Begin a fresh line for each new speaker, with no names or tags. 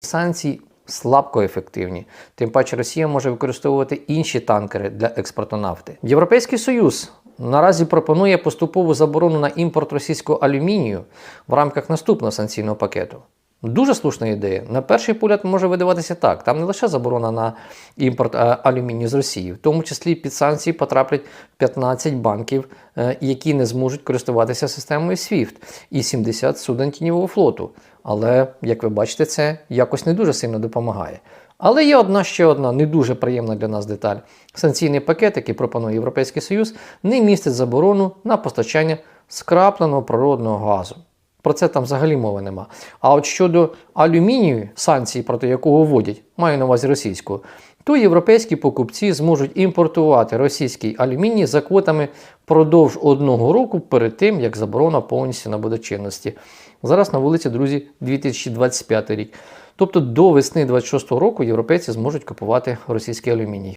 санкції слабко ефективні. Тим паче Росія може використовувати інші танкери для експорту нафти. Європейський Союз наразі пропонує поступову заборону на імпорт російського алюмінію в рамках наступного санкційного пакету. Дуже слушна ідея. На перший погляд може видаватися так. Там не лише заборона на імпорт е, алюмінію з Росії, в тому числі під санкції потраплять 15 банків, е, які не зможуть користуватися системою SWIFT, і 70 суден тіньового флоту. Але, як ви бачите, це якось не дуже сильно допомагає. Але є одна ще одна не дуже приємна для нас деталь. Санкційний пакет, який пропонує Європейський Союз, не містить заборону на постачання скрапленого природного газу. Про це там взагалі мови нема. А от щодо алюмінію, санкцій, проти якого вводять, маю на увазі російського, то європейські покупці зможуть імпортувати російський алюміній за квотами впродовж одного року перед тим, як заборона повністю набуде чинності. Зараз на вулиці, друзі, 2025 рік. Тобто до весни 26 року європейці зможуть купувати російський алюміній.